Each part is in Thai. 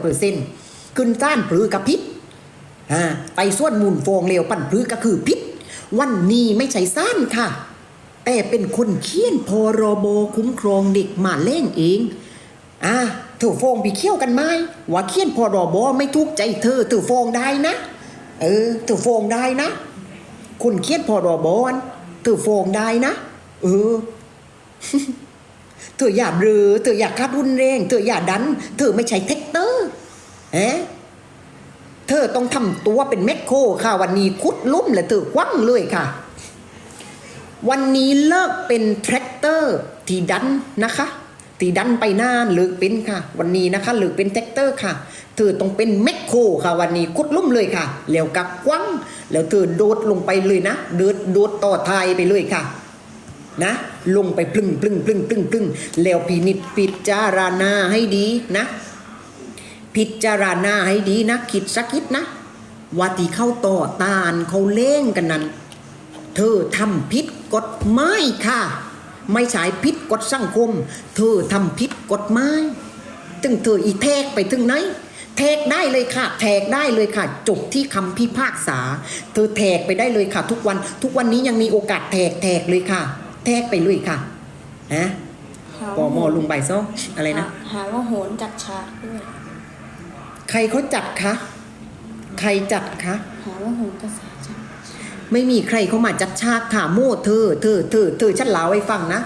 เปอร์เซ็นต์ขึ้นต้านปรือกับพิษไปส่วนมูลฟองเลวปั่นปรือก็คือพิษ วันนี้ไม่ใช่ซ่านค่ะ แต่เป็นคนเขียนพรบคุ้มครองเด็กมาเล่งเองอ่าเธอฟองไปเคี่ยวกันไหมว่าเขียนพรบไม่ถูกใจเธอเธอฟองได้นะ เออเธอฟองได้นะคุณเขียนพรบนเธอฟองได้นะ เออ เธออย่าเรือเธออย่าขับรุนแรงเธออย่าดัน เธอไม่ใช่เทคเตอร์เอ๊ะเธอต้องทำตัวเป็นแมคโครค่ะ วันนี้คุดลุ่มและเธอควั้งเลยค่ะ วันนี้เลิกเป็นแทรกเตอร์ที่ดันนะคะที่ดันไปหน้าเลิกเป็นค่ะ วันนี้นะคะเลิกเป็นแทรกเตอร์ค่ะ เธอต้องเป็นแมคโครค่ะ วันนี้คุดลุ่มเลยค่ะ แล้วกับควั้งแล้วเธอโดดลงไปเลยนะ เดินโดดต่อทายไปเลยค่ะ นะ ลงไปปลึงปลึงปลึงปลึงปลึงแล้วพินิจพิจารณาให้ดีนะ พิจารณาให้ดีนะ คิดสักคิดนะว่าที่เข้าต่อตานเขาเล่งกันนั้น เธอทำผิดกฎหมายค่ะ ไม่ใช่ผิดกฎสังคม เธอทำผิดกฎหมายตึงเธออีแทกไปถึงไหนแทกได้เลยค่ะแทกได้เลยค่ะ จบที่คำพิพากษา เธอแทกไปได้เลยค่ะ ทุกวัน ทุกวันนี้ยังมีโอกาสแทกแทกเลยค่ะ แทกไปเลยค่ะนะหาปอว่ามอลุงใบซ่องอะไรนะหาหาว่าโหนจัดฉากด้วยใครเขาจัดคะ ใครจัดคะ หาว่าโหนกระแสจัดไม่มีใครเข้ามาจัดฉากค่ะโม่เธอเธอเธอเธอฉันเล่าให้ฟังนะ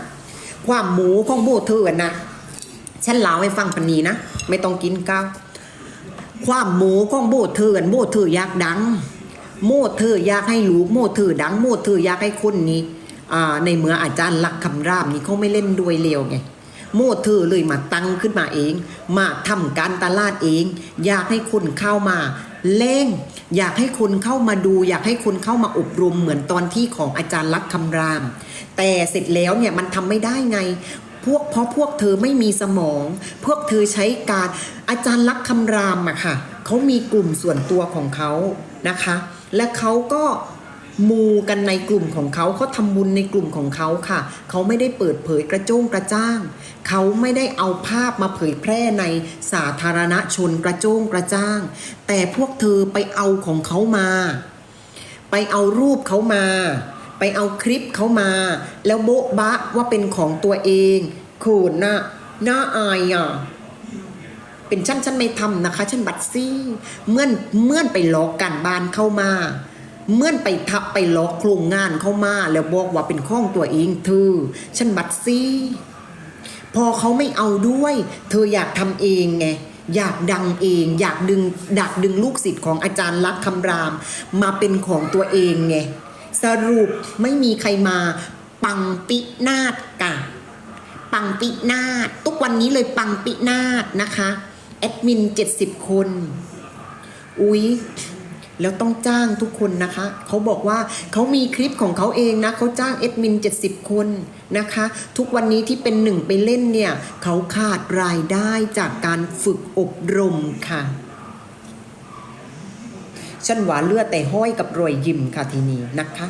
ความหมูของโม่เธออะนะฉันเล่าให้ฟังปันนี้นะ ไม่ต้องกินก้าวความหมูของโม่เธออะโม่เธออยากดัง โม่เธออยากให้ลูกโม่เธอดัง โม่เธออยากให้คนนี้อ่า ในเมื่ออาจารย์ลักคำรามนี่เขาไม่เล่นด้วยเลวไงโม่เธอเลยมาตั้งขึ้นมาเอง มาทำการตลาดเอง อยากให้คนเข้ามาเล่ง อยากให้คนเข้ามาดู อยากให้คนเข้ามาอบรมเหมือนตอนที่ของอาจารย์ลักษณ์คำราม แต่เสร็จแล้วเนี่ยมันทำไม่ได้ไง พวกเพราะพวกเธอไม่มีสมอง พวกเธอใช้การอาจารย์ลักษณ์คำรามอะค่ะเขามีกลุ่มส่วนตัวของเขานะคะ และเขาก็ มูกันในกลุ่มของเขาเขาทำบุญในกลุ่มของเขาค่ะ เขาไม่ได้เปิดเผยกระโจ้งกระจ้าง เขาไม่ได้เอาภาพมาเผยแพร่ในสาธารณชนกระโจ้งกระจ้าง แต่พวกเธอไปเอาของเขามา ไปเอารูปเขามา ไปเอาคลิปเขามา แล้วโบ๊ะบะว่าเป็นของตัวเองโขนน่ะน่าอายอะเป็นชั้นชั้นไม่ทำนะคะชั้นบัตซี่เมื่อนเมื่อนไปหลอกกันบานเข้ามา เมื่อนไปทับไปหลอกโครงงานเข้ามาแล้วบอกว่าเป็นข้องตัวเองเธอชั้นบัตรซี่พอเขาไม่เอาด้วย เธออยากทำเองไงอยากดังเอง อยากดึงดักดึงลูกศิษย์ของอาจารย์ลักษณ์คำราม มาเป็นของตัวเองไงสรุปไม่มีใครมา ปังปินาศกะปังปินาศทุกวันนี้เลยปังปินาศนะคะแอดมิน 70 คน อุ๊ย แล้วต้องจ้างทุกคนนะคะเขาบอกว่าเขามีคลิปของเขาเองนะเขาจ้างเอดมิน 70 คนนะคะ ทุกวันนี้ที่เป็นหนึ่งไปเล่นเนี่ยเขาขาดรายได้จากการฝึกอบรมค่ะฉันหวานเลือดแต่ห้อยกับรอยยิ้มค่ะทีนี้นะคะ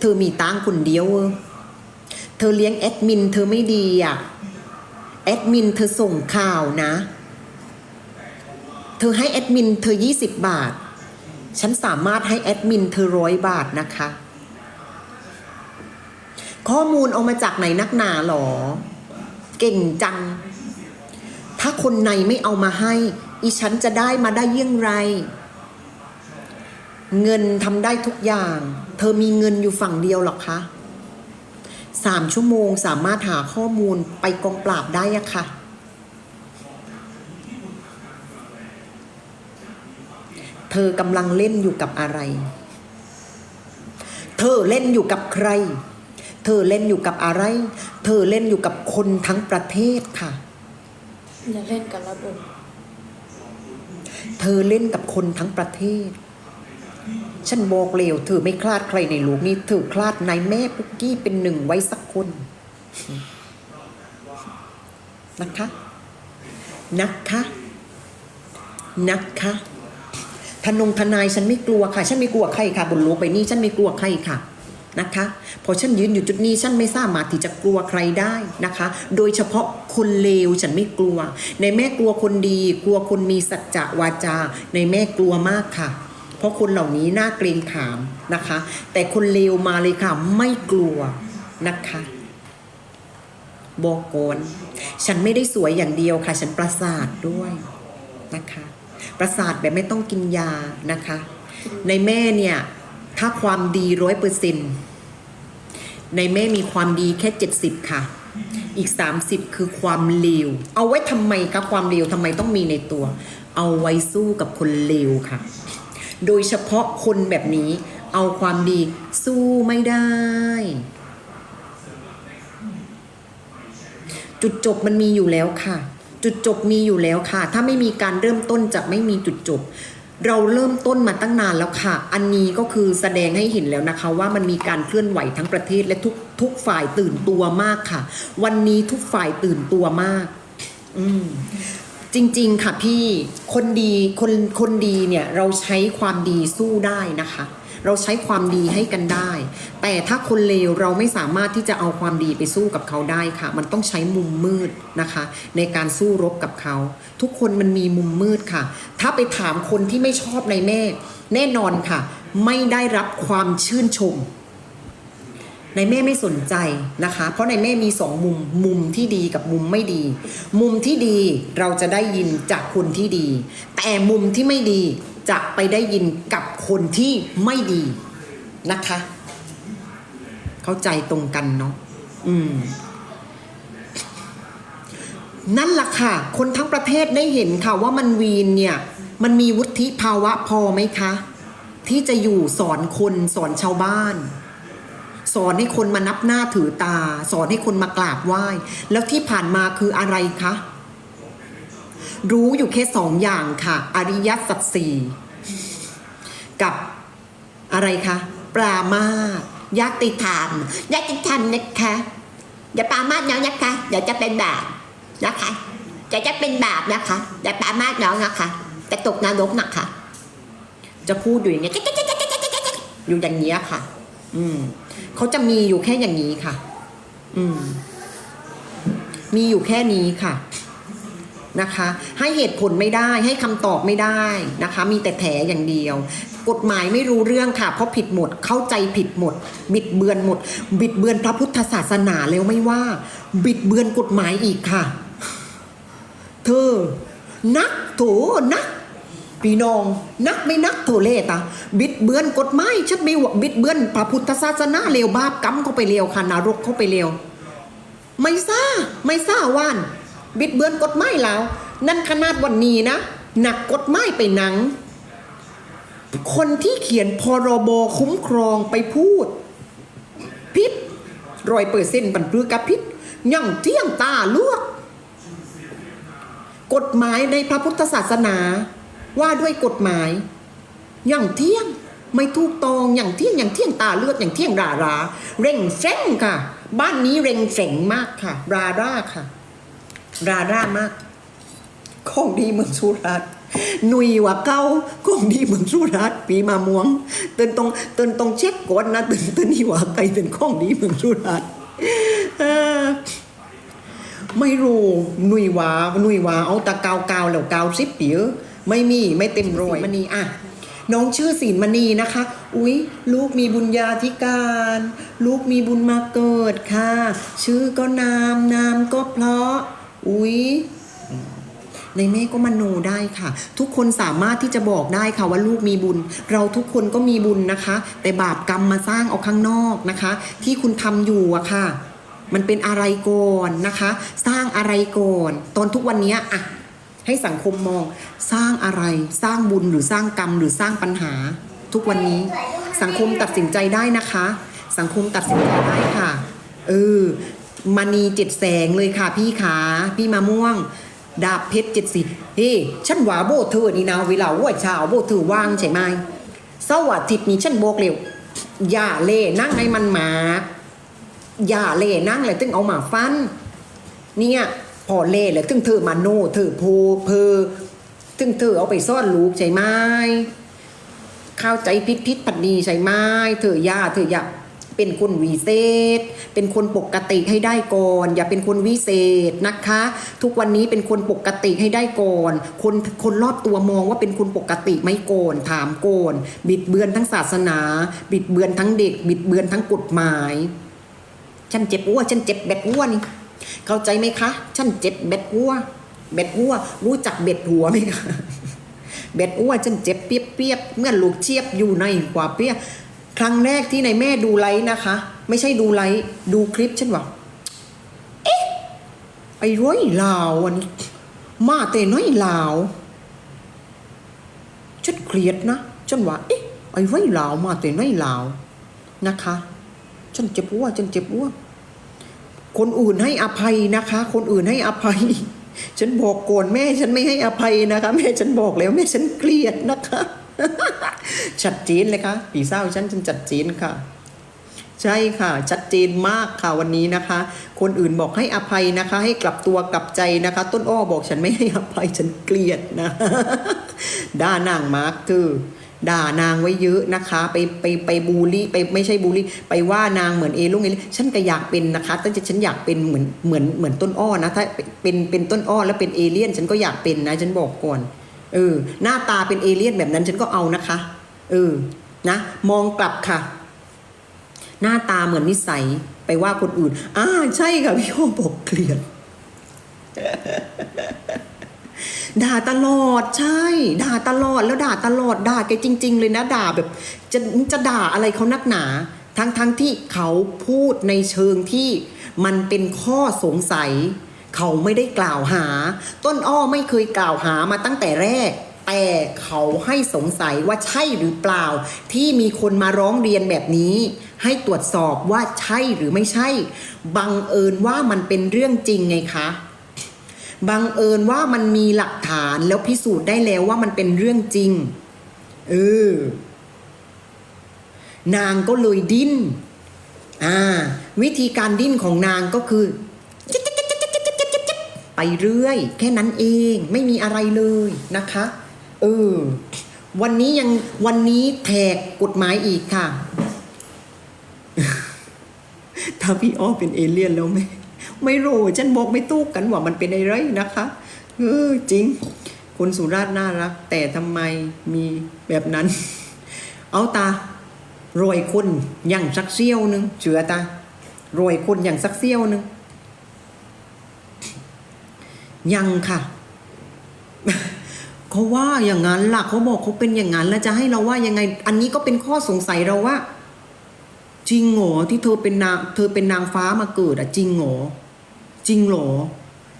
เธอมีตังคนเดียวเออเธอเลี้ยงแอดมิน เธอไม่ดีอะแอดมินเธอส่งข่าวนะ เธอให้แอดมินเธอ 20 บาท ฉันสามารถให้แอดมินเธอร้อยบาทนะคะ ข้อมูลเอามาจากไหนนักหนาหรอ เก่งจัง ถ้าคนในไม่เอามาให้ อีฉันจะได้มาได้เยี่ยงไร เงินทำได้ทุกอย่าง เธอมีเงินอยู่ฝั่งเดียวหรอคะสามชั่วโมงสามารถหาข้อมูลไปกองปราบได้อะค่ะ เธอกำลังเล่นอยู่กับอะไร เธอเล่นอยู่กับใคร เธอเล่นอยู่กับอะไร เธอเล่นอยู่กับคนทั้งประเทศค่ะอย่าเล่นกับระบบเธอเล่นกับคนทั้งประเทศ ฉันบอกเลวเธอไม่คลาดใครในโลกนี้ เธอคลาดนายแม่ปุกกี้เป็นหนึ่งไว้สักคน นะคะ นะคะ นะคะ ทนงทนายฉันไม่กลัวค่ะ ฉันไม่กลัวใครค่ะ บนโลกใบนี้ฉันไม่กลัวใครค่ะนะคะพอฉันยืนอยู่จุดนี้ฉันไม่สามารถที่จะกลัวใครได้นะคะ โดยเฉพาะคนเลวฉันไม่กลัว ในแม่กลัวคนดี กลัวคนมีสัจจะวาจา ในแม่กลัวมากค่ะ เพราะคนเหล่านี้น่าเกรงขามนะคะ แต่คนเลวมาเลยค่ะ ไม่กลัวนะคะบอกก่อนฉันไม่ได้สวยอย่างเดียวค่ะ ฉันประสาทด้วยนะคะ ประสาทแบบไม่ต้องกินยานะคะ ในแม่เนี่ย ถ้าความดีร้อยเปอร์เซ็นในแม่มีความดีแค่เจ็ดสิบค่ะ อีก30คือความเลวเอาไว้ทำไมคะความเลวทำไมต้องมีในตัว เอาไว้สู้กับคนเลวค่ะ โดยเฉพาะคนแบบนี้เอาความดีสู้ไม่ได้ จุดจบมันมีอยู่แล้วค่ะ จุดจบมีอยู่แล้วค่ะ ถ้าไม่มีการเริ่มต้นจะไม่มีจุดจบ เราเริ่มต้นมาตั้งนานแล้วค่ะ อันนี้ก็คือแสดงให้เห็นแล้วนะคะ ว่ามันมีการเคลื่อนไหวทั้งประเทศและทุกทุกฝ่ายตื่นตัวมากค่ะ วันนี้ทุกฝ่ายตื่นตัวมาก อืมจริง ๆ ค่ะพี่ คนดีคนคนดีเนี่ยเราใช้ความดีสู้ได้นะคะ เราใช้ความดีให้กันได้ แต่ถ้าคนเลวเราไม่สามารถที่จะเอาความดีไปสู้กับเขาได้ค่ะ มันต้องใช้มุมมืดนะคะ ในการสู้รบกับเขา ทุกคนมันมีมุมมืดค่ะ ถ้าไปถามคนที่ไม่ชอบในแม่ แน่นอนค่ะ ไม่ได้รับความชื่นชม ในแม่ไม่สนใจนะคะ เพราะในแม่มีสองมุมมุมที่ดีกับมุมไม่ดี มุมที่ดีเราจะได้ยินจากคนที่ดี แต่มุมที่ไม่ดีจะไปได้ยินกับคนที่ไม่ดีนะคะ เข้าใจตรงกันเนาะอืมนั่นล่ะค่ะ คนทั้งประเทศได้เห็นค่ะว่ามันวีนเนี่ย มันมีวุฒิภาวะพอไหมคะ ที่จะอยู่สอนคนสอนชาวบ้าน สอนให้คนมานับหน้าถือตา สอนให้คนมากราบไหว้ แล้วที่ผ่านมาคืออะไรคะ รู้อยู่แค่สองอย่างค่ะ อริยสัจสี่กับอะไรคะ ปรามาสยักติธรรมยักติธรรมนะคะอย่าปรามาสน้องนะคะเดี๋ยวจะเป็นบาปนะคะจะจะเป็นบาปนะคะอย่าปรามาสน้องนะคะจะตกนรกนะคะจะพูดอยู่อย่างเงี้ยอยู่อย่างเงี้ยค่ะ อืมเขาจะมีอยู่แค่อย่างนี้ค่ะ อืม มีอยู่แค่นี้ค่ะนะคะ ให้เหตุผลไม่ได้ให้คำตอบไม่ได้นะคะ มีแต่แถอย่างเดียว กฎหมายไม่รู้เรื่องค่ะ เพราะผิดหมดเข้าใจผิดหมด บิดเบือนหมด บิดเบือนพระพุทธศาสนาแล้วไม่ว่า บิดเบือนกฎหมายอีกค่ะ เธอ นักโถนัก พี่น้องนักไม่นักโถเลตาบิดเบือนกฎหมายชัดไม่ว่าบิดเบือนพระพุทธศาสนาเลวบาปกรรมเข้าไปเลวค่ะนรกเข้าไปเลวไม่ซ่าไม่ซ่าว่าน บิดเบือนกฎหมายแล้ว นั่นขนาดวันนี้นะหนักกฎหมายไปหนัง คนที่เขียนพรบคุ้มครองไปพูด พิษรอยเปอร์เซ็นต์บันพือกับพิษย่องเที่ยงตาลวก กฎหมายในพระพุทธศาสนา ว่าด้วยกฎหมาย อย่างเที่ยงไม่ถูกตองอย่างเที่ยงอย่างเที่ยงตาเลือดอย่างเที่ยงราราเร่งเร่งค่ะ บ้านนี้เร่งเร่งมากค่ะ ราราค่ะ ราร่ามากของดีเมืองสุราษฎร์หนุยว่าเก้าของดีเมืองสุราษฎร์ปีมาม่วงเตือนตรงเตือนตรงเช็คก่อนนะเตือนเตือนนี่ว่าใครเป็นของดีเมืองสุราษฎร์เออไม่รู้หนุยว่าหนุยว่าเอาตะกาวกาวแล้วกาวซิปเปี ไม่มีไม่เต็มร้อยมณีอะน้องชื่อศีลมณีนะคะ อุ๊ย ลูกมีบุญญาธิการ ลูกมีบุญมาเกิดค่ะ ชื่อก็นาม นามก็เพราะ อุ๊ย ในแม่ก็มโนได้ค่ะ ทุกคนสามารถที่จะบอกได้ค่ะว่าลูกมีบุญ เราทุกคนก็มีบุญนะคะ แต่บาปกรรมมาสร้างเอาข้างนอกนะคะ ที่คุณทำอยู่อะค่ะ มันเป็นอะไรก่อนนะคะ สร้างอะไรก่อน ตอนทุกวันเนี้ยอะ ให้สังคมมองสร้างอะไร สร้างบุญหรือสร้างกรรมหรือสร้างปัญหา ทุกวันนี้ สังคมตัดสินใจได้นะคะ สังคมตัดสินใจได้ค่ะเออมณีเจ็ดแสงเลยค่ะ พี่ขาพี่มะม่วง ดาบเพชรเจ็ดสิบเฮ้ฉันว่าโบเธอนี่นะเวลาว่าช้าโบเธอว่างใช่ไหมเสาร์อาทิตย์นี้ฉันโบกเร็วอย่าเล่นั่งให้มันหมาอย่าเล่นั่งเลยตึงเอาหมาฟัน เนี่ย พอเล่เลยตึงเธอมาโน่เธอโพเพอตึงเธอเอาไปซ่อนลูกใช่ไหมเข้าใจพิษพิษปัดดีใช่ไหมเธอย่าเธออย่าเป็นคนวิเศษ เป็นคนปกติให้ได้ก่อน อย่าเป็นคนวิเศษนะคะ ทุกวันนี้เป็นคนปกติให้ได้ก่อน คนคนรอบตัวมองว่าเป็นคนปกติไม่โกนถามโกนบิดเบือนทั้งศาสนา บิดเบือนทั้งเด็ก บิดเบือนทั้งกฎหมาย ฉันเจ็บอ้วฉันเจ็บแบดอ้วนี่ เข้าใจไหมคะ ฉันเจ็บแบดอ้วแบดอ้วรู้จักเบ็ดหัวไหมคะเบ็ดอ้วฉันเจ็บเปียบๆเมื่อลูกเชียบอยู่ในกว่าเปียครั้งแรกที่ในแม่ดูไลฟ์นะคะ ไม่ใช่ดูไลฟ์ดูคลิปฉันว่าเอ๊ะไอ้ร้อยลาวอันนี้มาแต่น้อยลาวฉันเครียดนะฉันว่าเอ๊ะไอ้ร้อยลาวมาแต่น้อยลาวนะคะฉันเจ็บอ้วฉันเจ็บอ้ว คนอื่นให้อภัยนะคะ คนอื่นให้อภัย ฉันบอกโกนแม่ฉันไม่ให้อภัยนะคะ แม่ฉันบอกแล้วแม่ฉันเกลียดนะคะชัดเจนเลยค่ะผีเศร้าฉันฉันจัดเจนค่ะ ใช่ค่ะ ชัดเจนมากค่ะวันนี้นะคะ คนอื่นบอกให้อภัยนะคะ ให้กลับตัวกลับใจนะคะ ต้นอ้อบอกฉันไม่ให้อภัยฉันเกลียดนะด่านางมาร์กคือ ด่านางไว้เยอะนะคะ ไปไปไปบูลลี่ไปไม่ใช่บูลลี่ ไปว่านางเหมือนเอลุงเอลฉันก็อยากเป็นนะคะแต่ฉันอยากเป็นเหมือนเหมือนเหมือนต้นอ้อนะถ้าเป็นเป็นต้นอ้อแล้วเป็นเอเลี่ยน ฉันก็อยากเป็นนะ ฉันบอกก่อนเออหน้าตาเป็นเอเลี่ยนแบบนั้นฉันก็เอานะคะเออนะ มองกลับค่ะ หน้าตาเหมือนนิสัยไปว่าคนอื่นอ่าใช่ค่ะพี่โอบอกเกลียด ด่าตลอดใช่ ด่าตลอดแล้วด่าตลอดด่าแกจริง ๆ เลยนะด่าแบบจะจะด่าอะไรเขานักหนา ทั้งทั้งที่เขาพูดในเชิงที่มันเป็นข้อสงสัย เขาไม่ได้กล่าวหา ต้นอ้อไม่เคยกล่าวหามาตั้งแต่แรก แต่เขาให้สงสัยว่าใช่หรือเปล่า ที่มีคนมาร้องเรียนแบบนี้ ให้ตรวจสอบว่าใช่หรือไม่ใช่ บังเอิญว่ามันเป็นเรื่องจริงไงคะ บังเอิญว่ามันมีหลักฐานแล้วพิสูจน์ได้แล้วว่ามันเป็นเรื่องจริง เออ นางก็เลยดิ้น อ่า วิธีการดิ้นของนางก็คือ ไปเรื่อย แค่นั้นเองไม่มีอะไรเลยนะคะ เออ วันนี้ยังวันนี้แทกกฎหมายอีกค่ะ ถ้าพี่อ้อเป็นเอเลี่ยนแล้วไหม ไม่รู้ฉันบอกไม่ตู้กันว่ามันเป็นอะไรนะคะเออจริง คนสุราษฎร์น่ารัก แต่ทำไมมีแบบนั้น เอาตารวยคนอย่างสักเซี่ยวหนึงเชื่อตารวยคนอย่างสักเซี่ยวหนึงยังค่ะเขาว่าอย่างนั้นล่ะเขาบอกเขาเป็นอย่างนั้นแล้วจะให้เราว่ายังไง อันนี้ก็เป็นข้อสงสัยเราว่า จริงเหรอที่เธอเป็นนางเธอเป็นนางฟ้ามาเกิดอะจริงเหรอ จริงเหรอ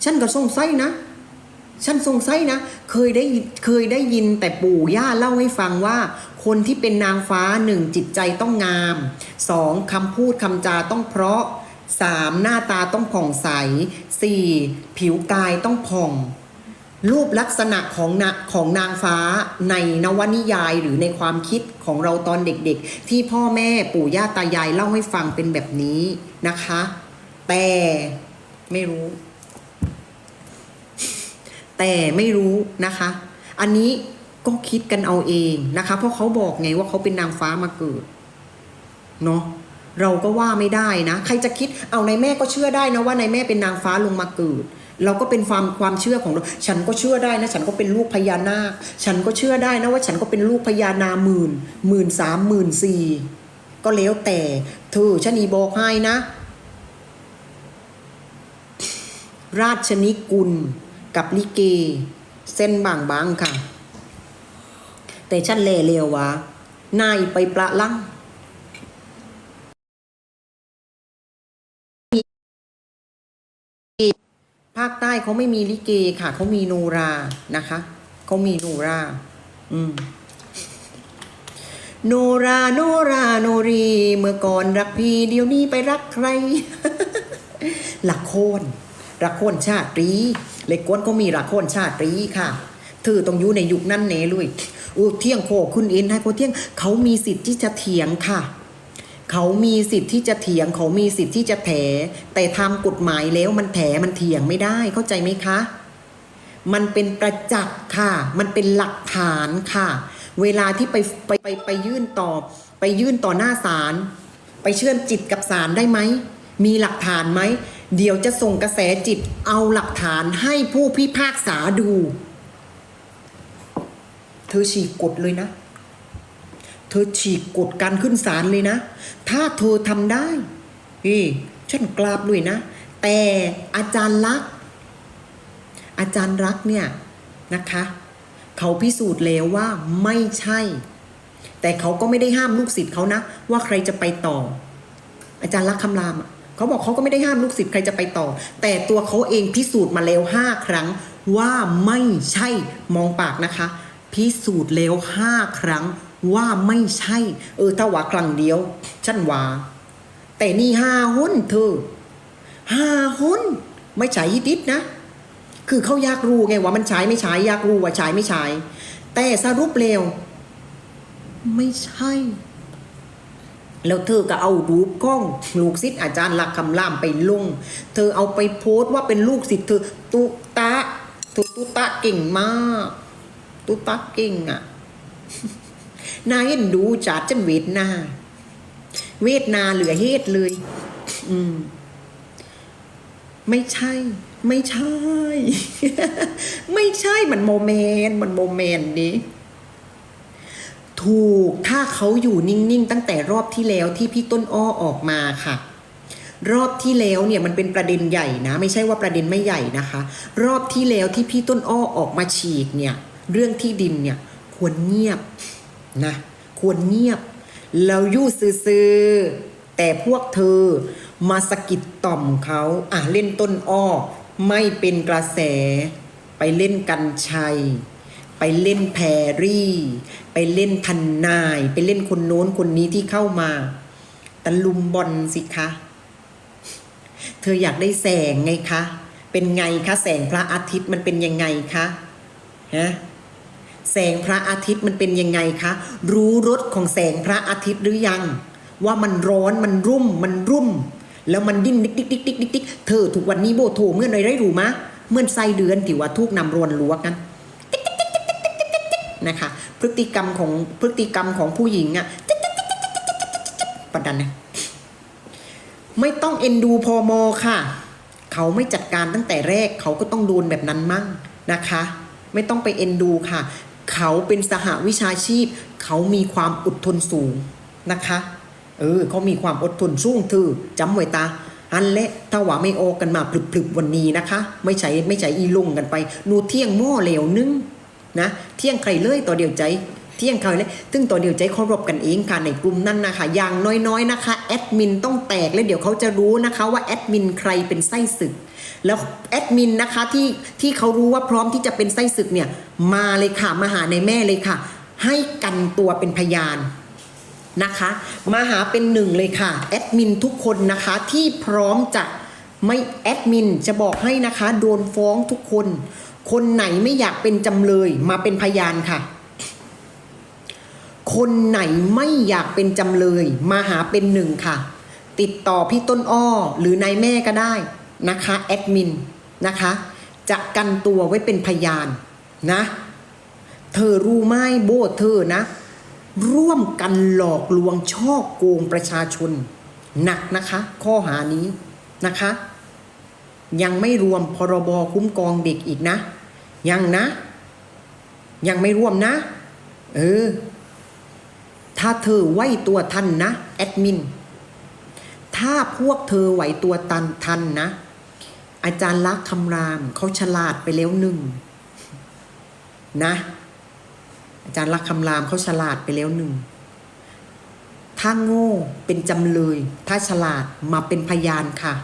ฉันก็สงสัยนะ ฉันสงสัยนะ เคยได้เคยได้ยินแต่ปู่ย่าเล่าให้ฟังว่า คนที่เป็นนางฟ้าหนึ่งจิตใจต้องงามสองคำพูดคำจาต้องเพราะสามหน้าตาต้องผ่องใสสี่ผิวกายต้องผ่องรูปลักษณะของนของนางฟ้าในนวนิยายหรือในความคิดของเราตอนเด็กๆ ที่พ่อแม่ปู่ย่าตายายเล่าให้ฟังเป็นแบบนี้นะคะ แต่ ไม่รู้ แต่ไม่รู้นะคะ อันนี้ก็คิดกันเอาเองนะคะ เพราะเขาบอกไงว่าเขาเป็นนางฟ้ามาเกิดเนาะเราก็ว่าไม่ได้นะ ใครจะคิดเอาในแม่ก็เชื่อได้นะว่าในแม่เป็นนางฟ้าลงมาเกิด เราก็เป็นความความเชื่อของเรา ฉันก็เชื่อได้นะ ฉันก็เป็นลูกพญานาค ฉันก็เชื่อได้นะว่า ฉันก็เป็นลูกพญานาหมื่นหมื่นสามหมื่นสี่ก็แล้วแต่เธอชะนีบอกให้นะ ราชนิกุลกับลิเก เส้นบางบางๆค่ะ แต่ฉันเล่เลววะนายไปประลังภาคใต้เขาไม่มีลิเกค่ะเขามีโนรานะคะเขามีโนรา อืมโนราโนราโนรี เมื่อก่อนรักพี่เดี๋ยวนี้ไปรักใคร ละค รละครชาตรี เล็กกวนก็มีละครชาตรีค่ะเธอต้องอยู่ในยุคนั้นแน่เลยอู้เที่ยงโคคุณอ็นให้เขาเที่ยงเขามีสิทธิ์ที่จะเถียงค่ะ เขามีสิทธิ์ที่จะเถียง เขามีสิทธิ์ที่จะแถ แต่ทำกฎหมายแล้วมันแถมันเถียงไม่ได้เข้าใจไหมคะ มันเป็นประจักษ์ค่ะ มันเป็นหลักฐานค่ะ เวลาที่ไปไปไปไปยื่นต่อ ไปยื่นต่อหน้าศาลไปเชื่อมจิตกับสารได้ไหมมีหลักฐานไหม เดี๋ยวจะส่งกระแสจิตเอาหลักฐานให้ผู้พิพากษาดู เธอฉีกกฎเลยนะ เธอฉีกกฎการขึ้นศาลเลยนะ ถ้าเธอทำได้เฮ้ยฉันกราบด้วยนะ แต่อาจารย์ลัก อาจารย์รักเนี่ยนะคะ เขาพิสูจน์แล้วว่าไม่ใช่ แต่เขาก็ไม่ได้ห้ามลูกศิษย์เขานะ ว่าใครจะไปต่อ อาจารย์รักคำรามอะ เขาบอกเขาก็ไม่ได้ห้ามลูกศิษย์ใครจะไปต่อ แต่ตัวเขาเองพิสูจน์มาแล้วห้าครั้งว่าไม่ใช่มองปากนะคะ พิสูจน์แล้วห้าครั้งว่าไม่ใช่ เออถ้าว่าครั้งเดียวฉันว่า แต่นี่ห้าหุ้นเธอห้าหุ้นไม่ใช่ยิดิดนะ คือเขาอยากรู้ไงว่ามันใช้ไม่ใช้อยากรู้ว่าใช้ไม่ใช้แต่สรุปเร็ว ไม่ใช่ แล้วเธอก็เอารูปกล้องลูกศิษย์อาจารย์หลักคำล่ามไปลง เธอเอาไปโพสต์ว่าเป็นลูกศิษย์เธอตุตะเธอตุตะเก่งมาก ตุตะเก่งอะนายเห็นดูจัดจันเวทนา เวทนาเหลือเฮดเลย อืม ไม่ใช่ ไม่ใช่ ไม่ใช่มันโมเมนต์มันโมเมนต์นี้ ถูกถ้าเขาอยู่นิ่งๆ ตั้งแต่รอบที่แล้วที่พี่ต้นอ้อออกมาค่ะ รอบที่แล้วเนี่ยมันเป็นประเด็นใหญ่นะ ไม่ใช่ว่าประเด็นไม่ใหญ่นะคะ รอบที่แล้วที่พี่ต้นอ้อออกมาฉีกเนี่ย เรื่องที่ดินเนี่ยควรเงียบนะควรเงียบ แล้วยู่ซื่อแต่พวกเธอมาสะกิดต่อมเขาอะเล่นต้นอ้อ ไม่เป็นกระแสไปเล่นกันชัย ไปเล่นแพรี่ ไปเล่นทันนาย ไปเล่นคนโน้นคนนี้ที่เข้ามาตะลุมบอลสิคะ เธออยากได้แสงไงคะ เป็นไงคะแสงพระอาทิตย์มันเป็นยังไงคะฮะแสงพระอาทิตย์มันเป็นยังไงคะ รู้รสของแสงพระอาทิตย์หรือยัง ว่ามันร้อนมันรุ่มมันรุ่ม แล้วมันดิ้นดิ๊กดิ๊กดิกดิกดิกดิกเธอถูกวันนี้โบโทเมื่อไรได้รู้มะเมื่อไส้เดือนที่ว่าทุกนำรวนลวกกัน นะคะ พฤติกรรมของพฤติกรรมของผู้หญิงอะประดันนะไม่ต้องเอ็นดูพอมอค่ะ เขาไม่จัดการตั้งแต่แรก เขาก็ต้องโดนแบบนั้นมั่งนะคะ ไม่ต้องไปเอ็นดูค่ะ เขาเป็นสหวิชาชีพ เขามีความอดทนสูงนะคะ เออเขามีความอดทนสูงเธอจำไว้ตาอันและถ้าว่าไม่ออกกันมาพลึบๆวันนี้นะคะ ไม่ใช่ไม่ใช่อีลงกันไปหนูเที่ยงหม้อเหลวนึง นะเที่ยงใครเลยต่อเดียวใจเที่ยงใครเลยซึ่งต่อเดียวใจเคารพกันเองค่ะในกลุ่มนั้นนะคะอย่างน้อยๆนะคะแอดมินต้องแตกแล้วเดี๋ยวเขาจะรู้นะคะว่าแอดมินใครเป็นไส้ศึกแล้วแอดมินนะคะที่ที่เขารู้ว่าพร้อมที่จะเป็นไส้ศึกเนี่ยมาเลยค่ะมาหาในแม่เลยค่ะ ให้กันตัวเป็นพยานนะคะมาหาเป็นหนึ่งเลยค่ะแอดมินทุกคนนะคะที่พร้อมจะไม่แอดมินจะบอกให้นะคะ โดนฟ้องทุกคน คนไหนไม่อยากเป็นจำเลยมาเป็นพยานค่ะ คนไหนไม่อยากเป็นจำเลย มาหาเป็นหนึ่งค่ะ ติดต่อพี่ต้นอ้อหรือนายแม่ก็ได้นะคะแอดมินนะคะ จะกันตัวไว้เป็นพยานนะ เธอรู้ไหมโบเธอนะ ร่วมกันหลอกลวงช่อโกงประชาชน หนักนะคะ ข้อหานี้นะคะ ยังไม่รวมพรบคุ้มครองเด็กอีกนะ ยังนะ ยังไม่ร่วมนะ เออ ถ้าเธอไหวตัวทันนะแอดมิน ถ้าพวกเธอไหวตัวตันทันนะ อาจารย์ลักษ์คำรามเขาฉลาดไปแล้วหนึ่งนะ อาจารย์ลักษ์คำรามเขาฉลาดไปแล้วหนึ่งถ้าโง่เป็นจำเลย ถ้าฉลาดมาเป็นพยานค่ะ